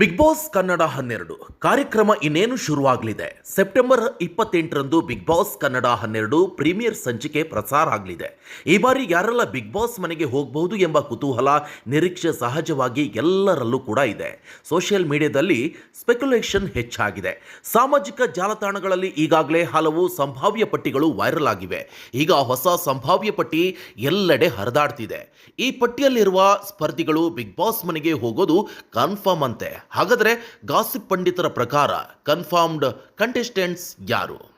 Big Boss Kannada ಹನ್ನೆರಡು. ಕಾರ್ಯಕ್ರಮ ಇನ್ನೇನು ಶುರುವಾಗಲಿದೆ? ಸೆಪ್ಟೆಂಬರ್ ಇಪ್ಪತ್ತೆಂಟರಂದು ಬಿಗ್ ಬಾಸ್ ಕನ್ನಡ ಹನ್ನೆರಡು ಪ್ರೀಮಿಯರ್ ಸಂಚಿಕೆ ಪ್ರಸಾರ ಆಗಲಿದೆ. ಈ ಬಾರಿ ಯಾರೆಲ್ಲ ಬಿಗ್ ಬಾಸ್ ಮನೆಗೆ ಹೋಗಬಹುದು ಎಂಬ ಕುತೂಹಲ, ನಿರೀಕ್ಷೆ ಸಹಜವಾಗಿ ಎಲ್ಲರಲ್ಲೂ ಕೂಡ ಇದೆ. ಸೋಷಿಯಲ್ ಮೀಡಿಯಾದಲ್ಲಿ ಸ್ಪೆಕ್ಯುಲೇಷನ್ ಹೆಚ್ಚಾಗಿದೆ. ಸಾಮಾಜಿಕ ಜಾಲತಾಣಗಳಲ್ಲಿ ಈಗಾಗಲೇ ಹಲವು ಸಂಭಾವ್ಯ ಪಟ್ಟಿಗಳು ವೈರಲ್ ಆಗಿವೆ. ಈಗ ಹೊಸ ಸಂಭಾವ್ಯ ಪಟ್ಟಿ ಎಲ್ಲೆಡೆ ಹರಿದಾಡ್ತಿದೆ. ಈ ಪಟ್ಟಿಯಲ್ಲಿರುವ ಸ್ಪರ್ಧಿಗಳು ಬಿಗ್ ಬಾಸ್ ಮನೆಗೆ ಹೋಗೋದು ಕನ್ಫರ್ಮ್ ಅಂತೆ. ಹಾಗಾದರೆ ಗಾಸಿಪ್ ಪಂಡಿತರ ಪ್ರಕಾರ ಕನ್ಫರ್ಮ್ಡ್ ಕಂಟೆಸ್ಟೆಂಟ್ಸ್ ಯಾರು?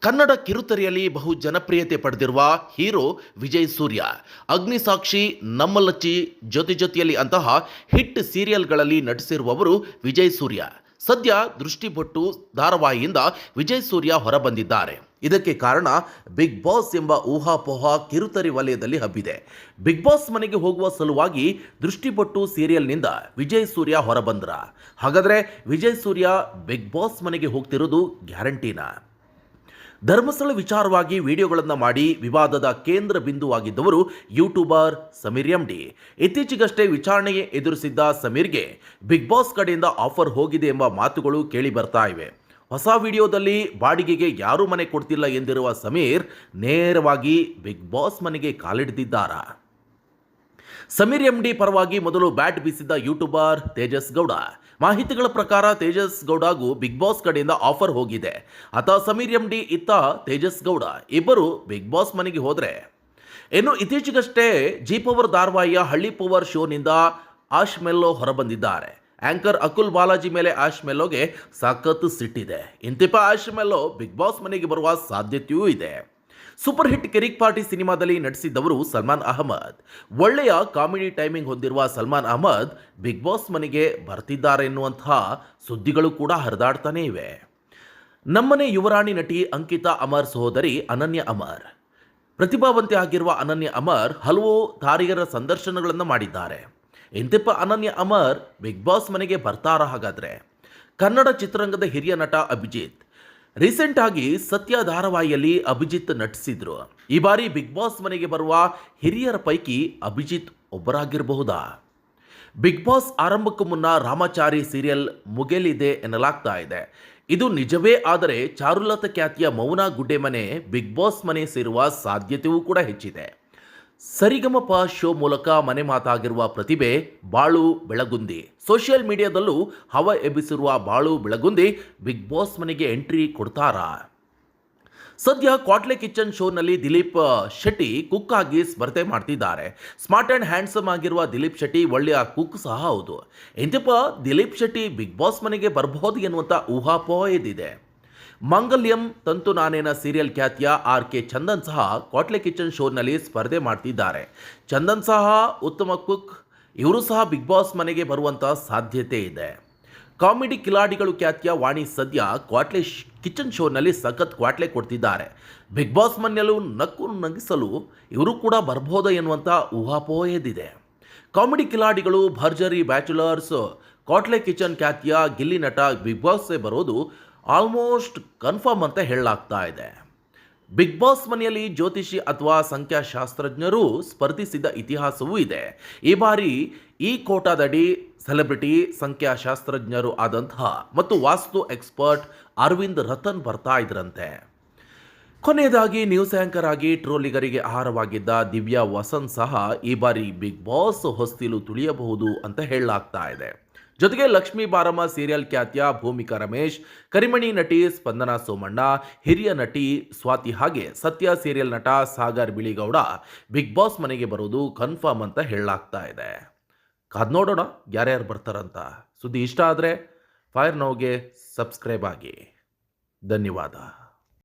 ಕನ್ನಡ ಕಿರುತೆರೆಯಲ್ಲಿ ಬಹು ಜನಪ್ರಿಯತೆ ಪಡೆದಿರುವ ಹೀರೋ ವಿಜಯ್ ಸೂರ್ಯ ಅಗ್ನಿಸಾಕ್ಷಿ ನಮ್ಮಲಚ್ಚಿ ಜೊತೆ ಜೊತೆಯಲ್ಲಿ ಅಂತಹ ಹಿಟ್ ಸೀರಿಯಲ್ಗಳಲ್ಲಿ ನಟಿಸಿರುವವರು ವಿಜಯ್ ಸೂರ್ಯ. ಸದ್ಯ ದೃಷ್ಟಿಬೊಟ್ಟು ಧಾರಾವಾಹಿಯಿಂದ ವಿಜಯ್ ಸೂರ್ಯ ಹೊರಬಂದಿದ್ದಾರೆ. ಇದಕ್ಕೆ ಕಾರಣ ಬಿಗ್ ಬಾಸ್ ಎಂಬ ಊಹಾಪೋಹ ಕಿರುತರಿ ವಲಯದಲ್ಲಿ ಹಬ್ಬಿದೆ. ಬಿಗ್ ಬಾಸ್ ಮನೆಗೆ ಹೋಗುವ ಸಲುವಾಗಿ ದೃಷ್ಟಿಪಟ್ಟು ಸೀರಿಯಲ್ನಿಂದ ವಿಜಯ್ ಸೂರ್ಯ ಹೊರಬಂದ್ರ. ಹಾಗಾದರೆ ವಿಜಯ್ ಸೂರ್ಯ ಬಿಗ್ ಬಾಸ್ ಮನೆಗೆ ಹೋಗ್ತಿರೋದು ಗ್ಯಾರಂಟಿನಾ? ಧರ್ಮಸ್ಥಳ ವಿಚಾರವಾಗಿ ವಿಡಿಯೋಗಳನ್ನು ಮಾಡಿ ವಿವಾದದ ಕೇಂದ್ರ ಬಿಂದುವಾಗಿದ್ದವರು ಯೂಟ್ಯೂಬರ್ ಸಮೀರ್ ಎಂಡಿ. ಇತ್ತೀಚೆಗಷ್ಟೇ ವಿಚಾರಣೆಗೆ ಎದುರಿಸಿದ್ದ ಸಮೀರ್ಗೆ ಬಿಗ್ ಬಾಸ್ ಕಡೆಯಿಂದ ಆಫರ್ ಹೋಗಿದೆ ಎಂಬ ಮಾತುಗಳು ಕೇಳಿ ಬರ್ತಾ ಇವೆ. ಹೊಸ ವಿಡಿಯೋದಲ್ಲಿ ಬಾಡಿಗೆಗೆ ಯಾರೂ ಮನೆ ಕೊಡ್ತಿಲ್ಲ ಎಂದಿರುವ ಸಮೀರ್ ನೇರವಾಗಿ ಬಿಗ್ ಬಾಸ್ ಮನೆಗೆ ಕಾಲಿಡಿದಿದ್ದಾರಾ? ಸಮೀರ್ ಎಂಡಿ ಪರವಾಗಿ ಮೊದಲು ಬ್ಯಾಟ್ ಬೀಸಿದ್ದ ಯೂಟ್ಯೂಬರ್ ತೇಜಸ್ ಗೌಡ. ಮಾಹಿತಿಗಳ ಪ್ರಕಾರ ತೇಜಸ್ ಗೌಡಗೂ ಬಿಗ್ ಬಾಸ್ ಕಡೆಯಿಂದ ಆಫರ್ ಹೋಗಿದೆ. ಆತ ಸಮೀರ್ ಎಂಡಿ ಇತ್ತ ತೇಜಸ್ ಗೌಡ. ಇಬ್ಬರು ಬಿಗ್ ಬಾಸ್ ಮನೆಗೆ ಹೋದರೆ. ಇನ್ನು ಇತ್ತೀಚೆಗಷ್ಟೇ ಜಿ ಪವರ್ ಧಾರವಾಹಿಯ ಹಳ್ಳಿ ಪವರ್ ಶೋನಿಂದ ಆಶ್ ಮೆಲ್ಲೋ ಹೊರಬಂದಿದ್ದಾರೆ. ಆಂಕರ್ ಅಕುಲ್ ಬಾಲಾಜಿ ಮೇಲೆ ಆಶ್ ಮೆಲ್ಲೋಗೆ ಸಾಕತ್ತು ಸಿಟ್ಟಿದೆ. ಇಂತಿಪ್ಪ ಆಶ್ ಮೆಲ್ಲೋ ಬಿಗ್ ಬಾಸ್ ಮನೆಗೆ ಬರುವ ಸಾಧ್ಯತೆಯೂ ಇದೆ. ಸೂಪರ್ ಹಿಟ್ ಕೆರಿಕ್ ಪಾರ್ಟಿ ಸಿನಿಮಾದಲ್ಲಿ ನಟಿಸಿದ್ದವರು ಸಲ್ಮಾನ್ ಅಹಮದ್. ಒಳ್ಳೆಯ ಕಾಮಿಡಿ ಟೈಮಿಂಗ್ ಹೊಂದಿರುವ ಸಲ್ಮಾನ್ ಅಹಮದ್ ಬಿಗ್ ಬಾಸ್ ಮನೆಗೆ ಬರ್ತಿದ್ದಾರೆ ಎನ್ನುವಂತಹ ಸುದ್ದಿಗಳು ಕೂಡ ಹರಿದಾಡ್ತಾನೇ ಇವೆ. ನಮ್ಮನೆ ಯುವರಾಣಿ ನಟಿ ಅಂಕಿತಾ ಅಮರ್ ಸಹೋದರಿ ಅನನ್ಯ ಅಮರ್. ಪ್ರತಿಭಾವಂತೆ ಆಗಿರುವ ಅನನ್ಯ ಅಮರ್ ಹಲವು ತಾರಿಯರ ಸಂದರ್ಶನಗಳನ್ನು ಮಾಡಿದ್ದಾರೆ. ಇಂತಿಪ್ಪ ಅನನ್ಯ ಅಮರ್ ಬಿಗ್ ಬಾಸ್ ಮನೆಗೆ ಬರ್ತಾರ ಹಾಗಾದ್ರೆ? ಕನ್ನಡ ಚಿತ್ರರಂಗದ ಹಿರಿಯ ನಟ ಅಭಿಜಿತ್. ರೀಸೆಂಟ್ ಆಗಿ ಸತ್ಯ ಧಾರಾವಾಹಿಯಲ್ಲಿ ಅಭಿಜಿತ್ ನಟಿಸಿದ್ರು. ಈ ಬಾರಿ ಬಿಗ್ ಬಾಸ್ ಮನೆಗೆ ಬರುವ ಹಿರಿಯರ ಪೈಕಿ ಅಭಿಜಿತ್ ಒಬ್ಬರಾಗಿರಬಹುದಾ? ಬಿಗ್ ಬಾಸ್ ಆರಂಭಕ್ಕೂ ಮುನ್ನ ರಾಮಾಚಾರಿ ಸೀರಿಯಲ್ ಮುಗಿಯಲಿದೆ ಎನ್ನಲಾಗ್ತಾ ಇದೆ. ಇದು ನಿಜವೇ ಆದರೆ ಚಾರುಲತಾ ಖ್ಯಾತಿಯ ಮೌನ ಗುಡ್ಡೆಮನೆ ಬಿಗ್ ಬಾಸ್ ಮನೆ ಸೇರುವ ಸಾಧ್ಯತೆಯೂ ಕೂಡ ಹೆಚ್ಚಿದೆ. ಸರಿಗಮಪ ಶೋ ಮೂಲಕ ಮನೆ ಮಾತಾಗಿರುವ ಪ್ರತಿಭೆ ಬಾಳು ಬೆಳಗುಂದಿ. ಸೋಷಿಯಲ್ ಮೀಡಿಯಾದಲ್ಲೂ ಹವ ಎಬ್ಬಿಸಿರುವ ಬಾಳು ಬೆಳಗುಂದಿ ಬಿಗ್ ಬಾಸ್ ಮನೆಗೆ ಎಂಟ್ರಿ ಕೊಡ್ತಾರಾ. ಸದ್ಯ ಕ್ವಾಟ್ಲೆ ಕಿಚನ್ ಶೋನಲ್ಲಿ ದಿಲೀಪ್ ಶೆಟ್ಟಿ ಕುಕ್ ಆಗಿ ಸ್ಪರ್ಧೆ ಮಾಡ್ತಿದ್ದಾರೆ. ಸ್ಮಾರ್ಟ್ ಆ್ಯಂಡ್ ಹ್ಯಾಂಡ್ಸಮ್ ಆಗಿರುವ ದಿಲೀಪ್ ಶೆಟ್ಟಿ ಒಳ್ಳೆಯ ಕುಕ್ ಸಹ ಹೌದು. ಎಂತಪ್ಪ ದಿಲೀಪ್ ಶೆಟ್ಟಿ ಬಿಗ್ ಬಾಸ್ ಮನೆಗೆ ಬರಬಹುದು ಎನ್ನುವಂಥ ಊಹಾಪೋಹ ಎದ್ದಿದೆ. ಮಂಗಲ್ಯಂ ತಂತು ನಾನೇನ ಸೀರಿಯಲ್ ಖ್ಯಾತಿಯ ಆರ್ ಕೆ ಚಂದನ್ ಸಹ ಕೋಟ್ಲೆ ಕಿಚನ್ ಶೋನಲ್ಲಿ ಸ್ಪರ್ಧೆ ಮಾಡ್ತಿದ್ದಾರೆ. ಚಂದನ್ ಸಹ ಉತ್ತಮ ಕುಕ್, ಇವರು ಸಹ ಬಿಗ್ ಬಾಸ್ ಮನೆಗೆ ಬರುವಂಥ ಸಾಧ್ಯತೆ ಇದೆ. ಕಾಮಿಡಿ ಕಿಲಾಡಿಗಳು ಖ್ಯಾತಿಯ ವಾಣಿ ಸದ್ಯ ಕ್ವಾಟ್ಲೆ ಕಿಚನ್ ಶೋನಲ್ಲಿ ಸಖತ್ ಕ್ವಾಟ್ಲೆ ಕೊಡ್ತಿದ್ದಾರೆ. ಬಿಗ್ ಬಾಸ್ ಮನೆಯಲ್ಲೂ ನಕ್ಕು ನಗಿಸಲು ಇವರು ಕೂಡ ಬರ್ಬೋದ ಎನ್ನುವಂಥ ಊಹಾಪೋಹ ಎದ್ದಿದೆ. ಕಾಮಿಡಿ ಕಿಲಾಡಿಗಳು, ಭರ್ಜರಿ ಬ್ಯಾಚುಲರ್ಸ್ ಕ್ವಾಟ್ಲೆ ಕಿಚನ್ ಖ್ಯಾತಿಯ ಗಿಲ್ಲಿ ನಟ ಬಿಗ್ ಬಾಸ್ಗೆ ಬರೋದು ಆಲ್ಮೋಸ್ಟ್ ಕನ್ಫರ್ಮ್ ಅಂತ ಹೇಳಲಾಗ್ತಾ ಇದೆ. ಬಿಗ್ ಬಾಸ್ ಮನೆಯಲ್ಲಿ ಜ್ಯೋತಿಷಿ ಅಥವಾ ಸಂಖ್ಯಾಶಾಸ್ತ್ರಜ್ಞರು ಸ್ಪರ್ಧಿಸಿದ ಇತಿಹಾಸವೂ ಇದೆ. ಈ ಬಾರಿ ಈ ಕೋಟಾದಡಿ ಸೆಲೆಬ್ರಿಟಿ, ಸಂಖ್ಯಾಶಾಸ್ತ್ರಜ್ಞರು ಆದಂತಹ ಮತ್ತು ವಾಸ್ತು ಎಕ್ಸ್ಪರ್ಟ್ ಅರವಿಂದ್ ರತನ್ ಬರ್ತಾ ಇದ್ರಂತೆ. ಕೊನೆಯದಾಗಿ ನ್ಯೂಸ್ ಆ್ಯಂಕರ್ ಆಗಿ ಟ್ರೋಲಿಗರಿಗೆ ಆಹಾರವಾಗಿದ್ದ ದಿವ್ಯಾ ವಸಂತ್ ಸಹ ಈ ಬಾರಿ ಬಿಗ್ ಬಾಸ್ ಹೊಸ್ತಿಲು ತುಳಿಯಬಹುದು ಅಂತ ಹೇಳಲಾಗ್ತಾ ಇದೆ. ಜೊತೆಗೆ ಲಕ್ಷ್ಮೀ ಬಾರಮ್ಮ ಸೀರಿಯಲ್ ಖ್ಯಾತಿಯ ಭೂಮಿಕಾ ರಮೇಶ್, ಕರಿಮಣಿ ನಟಿ ಸ್ಪಂದನಾ ಸೋಮಣ್ಣ, ಹಿರಿಯ ನಟಿ ಸ್ವಾತಿ ಹಾಗೆ ಸತ್ಯ ಸೀರಿಯಲ್ ನಟ ಸಾಗರ್ ಬಿಳಿಗೌಡ ಬಿಗ್ ಬಾಸ್ ಮನೆಗೆ ಬರೋದು ಕನ್ಫರ್ಮ್ ಅಂತ ಹೇಳಲಾಗ್ತಾ ಇದೆ. ಕಾದ್ ನೋಡೋಣ ಯಾರ್ಯಾರು ಬರ್ತಾರಂತ. ಸುದ್ದಿ ಇಷ್ಟ ಆದರೆ ಫೈರ್ ನೋಗೆ ಸಬ್ಸ್ಕ್ರೈಬ್ ಆಗಿ. ಧನ್ಯವಾದ.